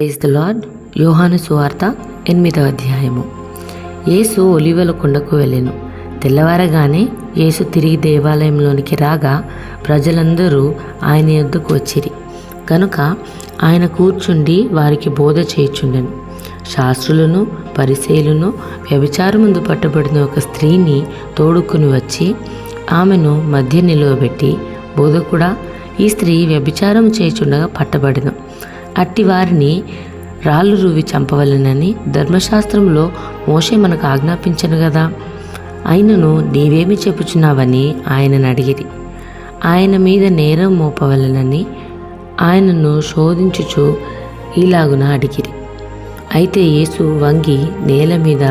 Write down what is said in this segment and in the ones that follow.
Praise the lord యోహాను సువార్త ఎనిమిదవ అధ్యాయము. యేసు ఒలివల కొండకు వెళ్ళెను. తెల్లవారగానే యేసు తిరిగి దేవాలయంలోనికి రాగా ప్రజలందరూ ఆయన యొద్దకు వచ్చిరి. కనుక ఆయన కూర్చుండి వారికి బోధ చేయుచుండెను. శాస్త్రులను పరిశీలను వ్యభిచారముందు పట్టబడిన ఒక స్త్రీని తోడుకుని వచ్చి ఆమెను మధ్య నిలువబెట్టి బోధకుడా ఈ స్త్రీ వ్యభిచారం చేయుచుండగా పట్టబడిన. అట్టి వారిని రాళ్ళు రువి చంపవలెనని ధర్మశాస్త్రంలో మోషే మనకు ఆజ్ఞాపించను కదా ఆయనను నీవేమి చెప్పుచున్నావని ఆయనను అడిగిరి. ఆయన మీద నేరం మోపవలెనని ఆయనను శోధించుచు ఇలాగున అడిగిరి. అయితే యేసు వంగి నేల మీద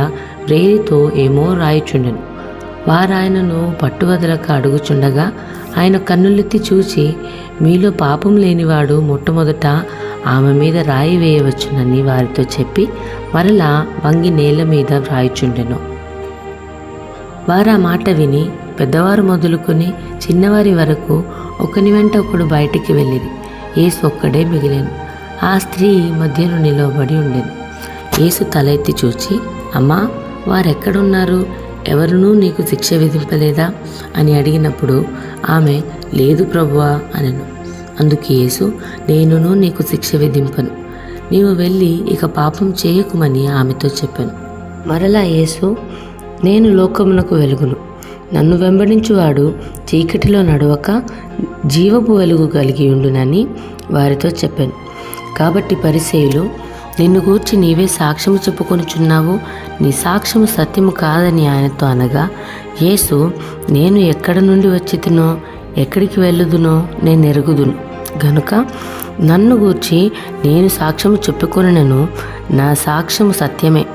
రేలితో ఏమో రాయుచుండెను. వారాయనను పట్టువదలక అడుగుచుండగా ఆయన కన్నులెత్తి చూసి మీలో పాపం లేనివాడు మొట్టమొదట ఆమె మీద రాయి వేయవచ్చునని వారితో చెప్పి మరలా వంగి నేల మీద వ్రాయిచుండెను. వారు ఆ మాట విని పెద్దవారు మొదలుకొని చిన్నవారి వరకు ఒకని వెంట ఒకడు బయటికి వెళ్ళింది ఏసు ఒక్కడే మిగిలాను. ఆ స్త్రీ మధ్యలో నిలవబడి ఉండేది ఏసు తల ఎత్తి చూచి అమ్మా వారెక్కడున్నారు? ఎవరునూ నీకు శిక్ష విధింపలేదా? అని అడిగినప్పుడు ఆమె లేదు ప్రభువా అనను. అందుకు యేసు నేనును నీకు శిక్ష విధింపను. నీవు వెళ్ళి ఇక పాపం చేయకుమని ఆమెతో చెప్పాను. మరలా యేసు నేను లోకమునకు వెలుగును. నన్ను వెంబడించువాడు చీకటిలో నడవక జీవపు వెలుగు కలిగి ఉండునని వారితో చెప్పాను. కాబట్టి పరిసేయులు నిన్ను గూర్చి నీవే సాక్ష్యము చెప్పుకొనుచున్నావు. నీ సాక్ష్యము సత్యము కాదని ఆయనతో అనగా యేసు నేను ఎక్కడ నుండి వచ్చితునో ఎక్కడికి వెళ్ళుదునో నేను ఎరుగుదును. గనుక నన్ను గూర్చి నేను సాక్ష్యము చెప్పుకొనను నా సాక్ష్యము సత్యమే.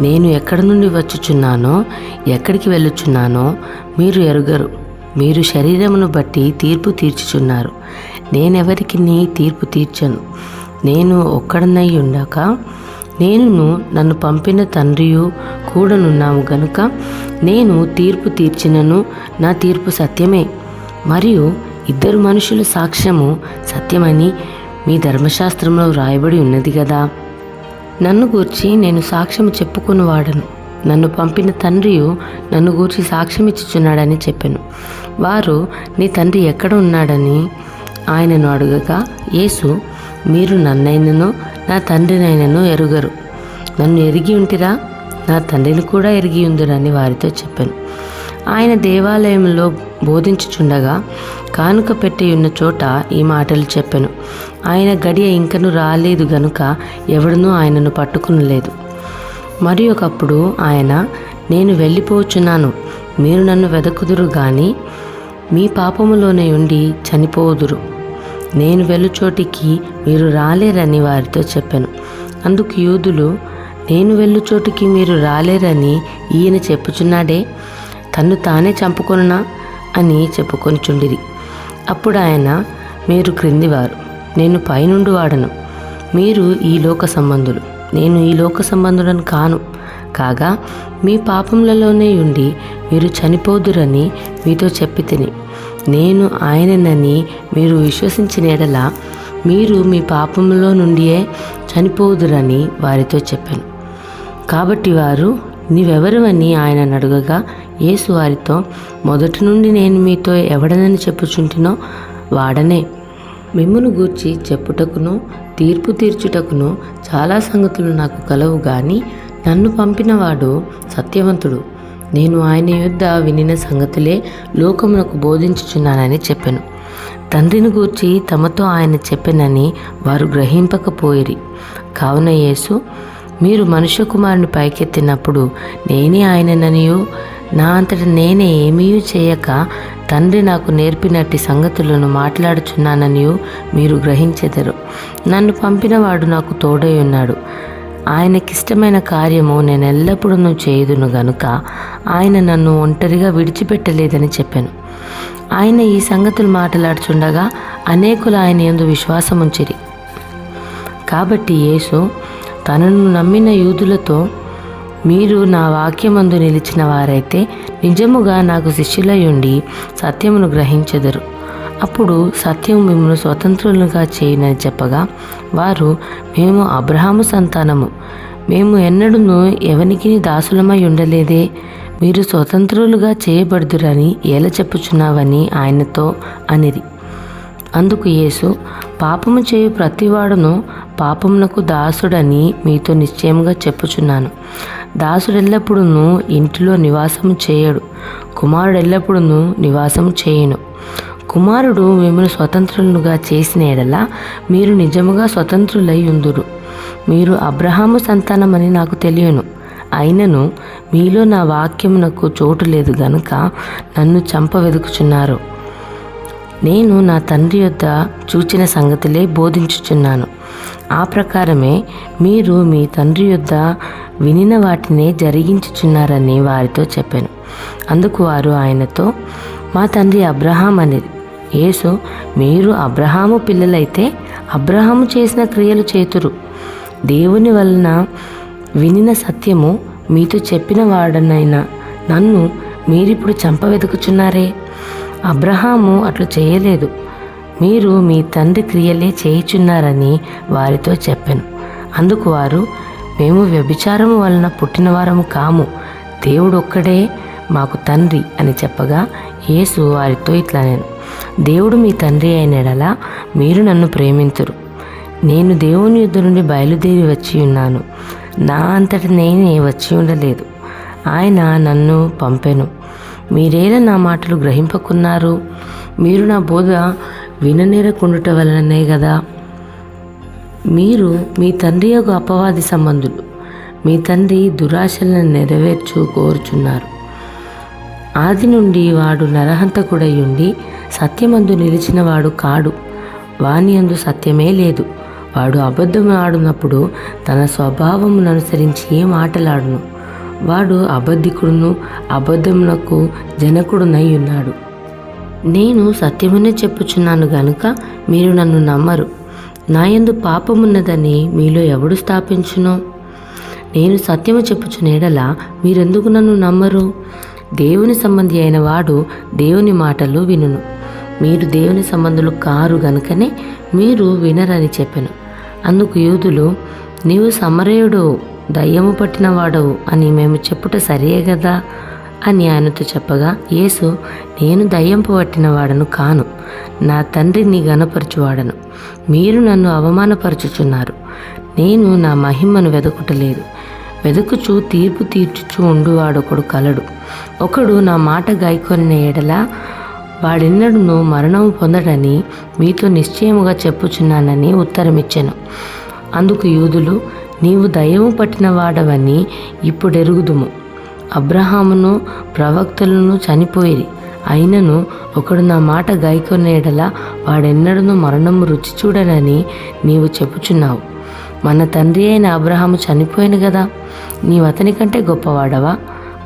నేను ఎక్కడి నుండి వచ్చుచున్నానో ఎక్కడికి వెళ్ళుచున్నానో మీరు ఎరుగరు. మీరు శరీరమును బట్టి తీర్పు తీర్చుచున్నారు. నేనెవరికి నీ తీర్పు తీర్చను? నేను ఒక్కడనై ఉండక నేనును నన్ను పంపిన తండ్రియు కూడనున్నాము గనుక నేను తీర్పు తీర్చినను నా తీర్పు సత్యమే. మరియు ఇద్దరు మనుషుల సాక్ష్యము సత్యమని మీ ధర్మశాస్త్రంలో వ్రాయబడి ఉన్నది కదా నన్ను గూర్చి నేను సాక్ష్యం చెప్పుకుని వాడను నన్ను పంపిన తండ్రియు నన్ను గూర్చి సాక్ష్యం ఇచ్చుచున్నాడని చెప్పాను. వారు నీ తండ్రి ఎక్కడ ఉన్నాడని ఆయనను అడగగా యేసు మీరు నన్నైనను నా తండ్రినైనను ఎరుగరు. నన్ను ఎరిగి ఉంటిరా? నా తండ్రిని కూడా ఎరిగి ఉందిరని వారితో చెప్పాను. ఆయన దేవాలయంలో బోధించుచుండగా కానుక పెట్టి ఉన్న చోట ఈ మాటలు చెప్పాను. ఆయన గడియ ఇంకను రాలేదు గనుక ఎవడనూ ఆయనను పట్టుకునలేదు. మరి ఒకప్పుడు ఆయన నేను వెళ్ళిపోచున్నాను. మీరు నన్ను వెదకుదురు కానీ మీ పాపములోనే ఉండి చనిపోదురు. నేను వెళ్ళుచోటికి మీరు రాలేరని వారితో చెప్పాను. అందుకు యూదులు నేను వెళ్ళుచోటికి మీరు రాలేరని ఈయన చెప్పుచున్నాడే? తన్ను తానే చంపుకొనునా అని చెప్పుకొనిచుండిరి అప్పుడు ఆయన మీరు క్రిందివారు నేను పైనుండి వాడను. మీరు ఈ లోక సంబంధులు నేను ఈ లోక సంబంధులను కాను. కాగా మీ పాపములలోనే ఉండి మీరు చనిపోదురని మీతో చెప్పి తిని. నేను ఆయననని మీరు విశ్వసించిన ఎడల మీరు మీ పాపములో నుండియే చనిపోదురని వారితో చెప్పాను. కాబట్టి వారు నీవెవరు అని ఆయన అడుగగా యేసు వారితో మొదటి నుండి నేను మీతో ఎవడనని చెప్పుచుంటినో వాడనే. మిమ్మును గూర్చి చెప్పుటకును తీర్పు తీర్చుటకును చాలా సంగతులు నాకు కలవు గాని నన్ను పంపినవాడు సత్యవంతుడు. నేను ఆయన యుద్ధ వినిన సంగతులే లోకమునకు బోధించుచున్నానని చెప్పాను. తండ్రిని గూర్చి తమతో ఆయన చెప్పానని వారు గ్రహింపకపోయిరి. కావున యేసు మీరు మనుష్య కుమారుని పైకెత్తినప్పుడు నేనే ఆయనననియు నా అంతట నేనే ఏమీ చేయక తండ్రి నాకు నేర్పినట్టి సంగతులను మాట్లాడుచున్నానని మీరు గ్రహించెదరు. నన్ను పంపినవాడు నాకు తోడై ఉన్నాడు. ఆయనకిష్టమైన కార్యము నేను ఎల్లప్పుడూ చేయుదును గనుక ఆయన నన్ను ఒంటరిగా విడిచిపెట్టలేదని చెప్పాను. ఆయన ఈ సంగతులు మాట్లాడుచుండగా అనేకులు ఆయన ఎందు విశ్వాసం ఉంచిరి కాబట్టి యేసు తనను నమ్మిన యూదులతో మీరు నా వాక్యమందు నిలిచిన వారైతే నిజముగా నాకు శిష్యులై ఉండి సత్యమును గ్రహించెదరు. అప్పుడు సత్యం మిమ్మల్ని స్వతంత్రులుగా చేయనని చెప్పగా వారు మేము అబ్రహాము సంతానము. మేము ఎన్నడూ ఎవనికి దాసులమై ఉండలేదే. మీరు స్వతంత్రులుగా చేయబడుదురని ఎలా చెప్పుచున్నావని ఆయనతో అనిరి. అందుకు యేసు పాపము చేయు ప్రతివాడును పాపమునకు దాసుడని మీతో నిశ్చయముగా చెప్పుచున్నాను. దాసుడు ఎల్లప్పుడూ ఇంటిలో నివాసం చేయడు. కుమారుడు ఎల్లప్పుడూ నివాసం చేయను. కుమారుడు మిమ్మల్ని స్వతంత్రులుగా చేసిన ఎడలా మీరు నిజముగా స్వతంత్రులై ఉందురు మీరు అబ్రహాము సంతానమని నాకు తెలియను. అయినను మీలో నా వాక్యమునకు చోటు లేదు గనుక నన్ను చంప వెదుకుచున్నారు నేను నా తండ్రి యొద్ద చూచిన సంగతులే బోధించుచున్నాను. ఆ ప్రకారమే మీరు మీ తండ్రి యొద్ద వినిన వాటినే జరిగించుచున్నారని వారితో చెప్పాను. అందుకు వారు ఆయనతో మా తండ్రి అబ్రహాం అనేది యేసు మీరు అబ్రహాము పిల్లలైతే అబ్రహాము చేసిన క్రియలు చేతురు. దేవుని వలన వినిన సత్యము మీతో చెప్పిన వాడనైనా నన్ను మీరిప్పుడు చంప వెతుకుచున్నారే అబ్రహాము అట్లు చేయలేదు. మీరు మీ తండ్రి క్రియలే చేయుచున్నారని వారితో చెప్పాను. అందుకు వారు మేము వ్యభిచారము వలన పుట్టినవారము కాము. దేవుడు ఒక్కడే మాకు తండ్రి అని చెప్పగా యేసు వారితో ఇట్లా నేను దేవుడు మీ తండ్రి అయినడలా మీరు నన్ను ప్రేమించరు నేను దేవుని యుద్ధ నుండి బయలుదేరి వచ్చి ఉన్నాను. నా అంతటి నేనే వచ్చి ఉండలేదు. ఆయన నన్ను పంపెను. మీరేలా నా మాటలు గ్రహింపకున్నారు? మీరు నా బోధ విననేరకుండుట వలననే కదా మీరు మీ తండ్రి యొక్క అపవాది సంబంధులు. మీ తండ్రి దురాశలను నెరవేర్చు కోరుచున్నారు. ఆది నుండి వాడు నరహంతకుడై ఉండి సత్యమందు నిలిచినవాడు కాడు. వాని అందు సత్యమే లేదు. వాడు అబద్ధం ఆడినప్పుడు తన స్వభావమును అనుసరించి మాటలాడును. వాడు అబద్ధికుడును అబద్ధమునకు జనకుడునై ఉన్నాడు నేను సత్యమునే చెప్పుచున్నాను గనుక మీరు నన్ను నమ్మరు. నాయందు పాపమున్నదని మీలో ఎవడు స్థాపించును? నేను సత్యము చెప్పుచునేడల మీరెందుకు నన్ను నమ్మరు? దేవుని సంబంధి అయిన వాడు దేవుని మాటలు వినును. మీరు దేవుని సంబంధులు కారు గనుకనే మీరు వినరని చెప్పాను. అందుకు యూదులు నీవు సమరయుడు దయ్యము పట్టినవాడవు అని మేము చెప్పుట సరియే కదా అని ఆయనతో చెప్పగా యేసు నేను దయ్యంపు పట్టిన వాడను కాను. నా తండ్రిని గనపరచువాడను మీరు నన్ను అవమానపరచుచున్నారు. నేను నా మహిమను వెదకుటలేదు. వెదకుచు తీర్పు తీర్చుచు ఉండువాడొకడు కలడు. ఒకడు నా మాట గాయకొని ఎడల వాడెన్నడును మరణము పొందడని మీతో నిశ్చయముగా చెప్పుచున్నానని ఉత్తరమిచ్చాను. అందుకు యూదులు నీవు దయ్యము పట్టిన వాడవని ఇప్పుడెరుగుదుము. అబ్రహామును ప్రవక్తలను చనిపోయిరి. అయినను ఒకడు నా మాట గాయకొనేడల వాడెన్నడను మరణము రుచి చూడనని నీవు చెప్పుచున్నావు. మన తండ్రి అయిన అబ్రహాము చనిపోయాను కదా నీవు అతని కంటే గొప్పవాడవా?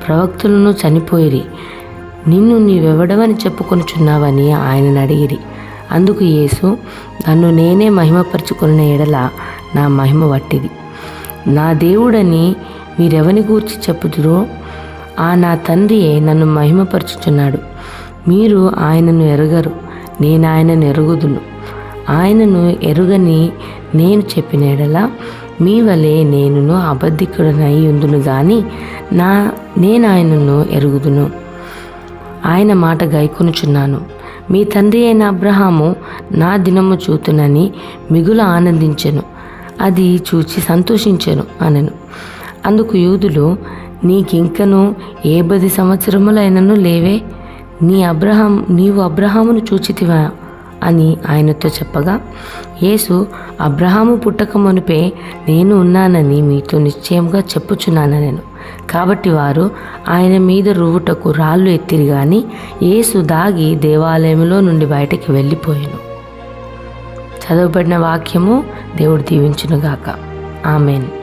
ప్రవక్తులను చనిపోయిరి. నిన్ను నీవెవడవని చెప్పుకొనుచున్నావని ఆయనను అడిగిరి. అందుకు యేసు నన్ను నేనే మహిమపరుచుకున్న ఎడల నా మహిమ వట్టిది. నా దేవుడని మీరెవని గూర్చి చెప్పుదురో ఆ నా తండ్రియే నన్ను మహిమపరుచుచున్నాడు. మీరు ఆయనను ఎరగరు నేను ఆయనను ఎరుగుదును. ఆయనను ఎరుగని నేను చెప్పినడలా మీ వలె నేనును అబద్ధికుడనై ఉందును గాని నా నేను ఆయనను ఎరుగుదును. ఆయన మాట గైకొనుచున్నాను. మీ తండ్రి అయిన అబ్రహాము నా దినము చూతునని మిగులు ఆనందించెను. అది చూచి సంతోషించెను అనెను. అందుకు యూదులు నీకింకను ఏ పది సంవత్సరములైనను లేవే? నీ అబ్రహాం నీవు అబ్రహామును చూచితివా? అని ఆయనతో చెప్పగా యేసు అబ్రహాము పుట్టక మునిపే నేను ఉన్నానని మీతో నిశ్చయంగా చెప్పుచున్నాను నేను. కాబట్టి వారు ఆయన మీద రువుటకు రాళ్ళు ఎత్తిరి గాని యేసు దాగి దేవాలయంలో నుండి బయటకి వెళ్ళిపోయాను. చదవబడిన వాక్యము దేవుడు దీవించునుగాక. ఆమెను.